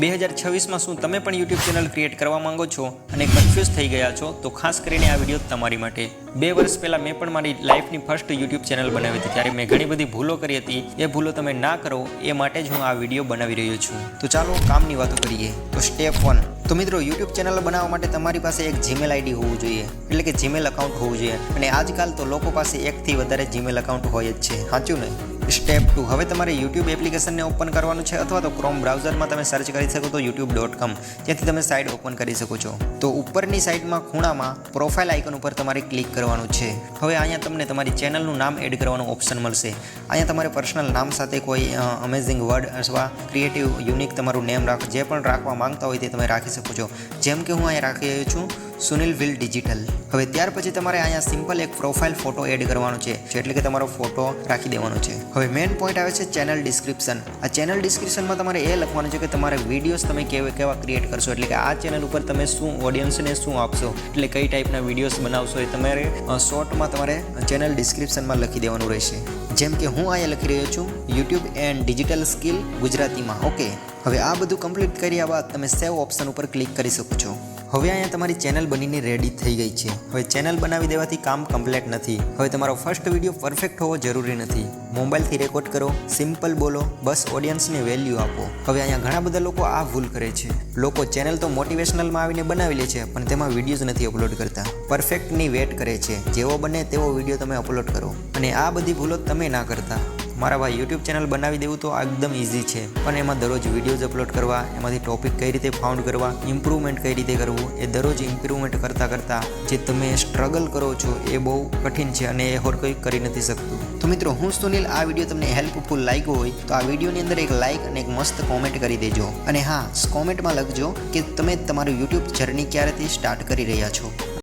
બે હજાર છવ્વીસમાં શું તમે પણ યુટ્યુબ ચેનલ ક્રિએટ કરવા માંગો છો અને કન્ફ્યુઝ થઈ ગયા છો, તો ખાસ કરીને આ વીડિયો તમારી માટે. બે વર્ષ પહેલાં મેં પણ મારી લાઈફની ફર્સ્ટ યુટ્યુબ ચેનલ બનાવી હતી, ત્યારે મેં ઘણી બધી ભૂલો કરી હતી. એ ભૂલો તમે ના કરો, એ માટે જ હું આ વીડિયો બનાવી રહ્યો છું. તો ચાલો કામની વાતો કરીએ. તો સ્ટેપ વન તો મિત્રો, યુટ્યુબ ચેનલ બનાવવા માટે તમારી પાસે એક જીમેલ આઈડી હોવું જોઈએ, એટલે કે જીમેલ અકાઉન્ટ હોવું જોઈએ. અને આજકાલ તો લોકો પાસે એકથી વધારે જીમેલ અકાઉન્ટ હોય જ છે, સાચું ને? Step two. હવે તમારે યુટ્યુબ એપ્લિકેશનને ઓપન કરવાનું છે અથવા તો ક્રોમ બ્રાઉઝરમાં તમે સર્ચ કરી શકો તો યુટ્યુબ ડોટ કોમ ત્યાંથી તમે સાઇટ ઓપન કરી શકો છો. તો ઉપરની સાઇડમાં ખૂણામાં પ્રોફાઇલ આઇકન ઉપર તમારે ક્લિક કરવાનું છે. હવે અહીંયા તમને તમારી ચેનલનું નામ એડ કરવાનું ઓપ્શન મળશે. અહીંયા તમારે પર્સનલ નામ સાથે કોઈ અમેઝિંગ વર્ડ અથવા ક્રિએટિવ યુનિક તમારું નેમ રાખ, જે પણ રાખવા માંગતા હોય તે તમે રાખી શકો છો. જેમ કે હું અહીંયા રાખી રહ્યો છું. Sunil will digital. હવે ત્યાર પછી તમારે અહીંયા સિમ્પલ એક પ્રોફાઇલ ફોટો એડ કરવાનો છે એટલે કે તમારો ફોટો રાખી દેવાનો છે. હવે મેઇન પોઈન્ટ આવે છે ચેનલ ડિસ્ક્રિપ્શન આ ચેનલ ડિસ્ક્રિપ્શનમાં તમારે એ લખવાનું છે કે તમારે વિડીયોઝ તમે કેવા કેવા ક્રિએટ કરશો, એટલે કે આ ચેનલ ઉપર તમે શું ઓડિયન્સને શું આપશો, એટલે કઈ ટાઈપના વિડીયોઝ બનાવશો એ તમારે શોર્ટમાં તમારે ચેનલ ડિસ્ક્રિપ્શનમાં લખી દેવાનું રહેશે. જેમ કે હું અહીંયા લખી રહ્યો છું યુટ્યુબ એન્ડ ડિજિટલ સ્કિલ ગુજરાતીમાં. ઓકે હવે આ બધું કમ્પ્લીટ કર્યા બાદ તમે સેવ ઓપ્શન ઉપર ક્લિક કરી શકો છો. હવે અહીંયા તમારી ચેનલ બનીને રેડી થઈ ગઈ છે. હવે ચેનલ બનાવી દેવાથી કામ કમ્પ્લીટ નથી. હવે તમારો ફર્સ્ટ વીડિયો પરફેક્ટ હોવો જરૂરી નથી. મોબાઈલથી રેકોર્ડ કરો સિમ્પલ બોલો, બસ ઓડિયન્સને વેલ્યુ આપો. હવે અહીંયા ઘણા બધા લોકો આ ભૂલ કરે છે. લોકો ચેનલ તો મોટિવેશનલમાં આવીને બનાવી લે છે, પણ તેમાં વિડીયોઝ નથી અપલોડ કરતા. પરફેક્ટની વેટ કરે છે. જેવો બને તેવો વીડિયો તમે અપલોડ કરો. અને આ બધી ભૂલો તમે ના કરતા. મારા ભાઈ યુટ્યુબ ચેનલ બનાવી દેવું તો એકદમ ઇઝી છે. પણ એમાં દરરોજ વિડીયોઝ અપલોડ કરવા, એમાંથી ટોપિક કઈ રીતે ફાઉન્ડ કરવા ઇમ્પ્રુવમેન્ટ કઈ રીતે કરવું, એ દરરોજ ઇમ્પ્રુવમેન્ટ કરતાં કરતાં જે તમે સ્ટ્રગલ કરો છો એ બહુ કઠિન છે અને એ હોર કોઈ કરી નથી શકતું. તો મિત્રો, હું સુનિલ, આ વીડિયો તમને હેલ્પફુલ લાગ્યો હોય તો આ વિડીયોની અંદર એક લાઇક અને એક મસ્ત કોમેન્ટ કરી દેજો. અને હા કોમેન્ટમાં લખજો કે તમે તમારું યુટ્યુબ જર્ની ક્યારેથી સ્ટાર્ટ કરી રહ્યા છો?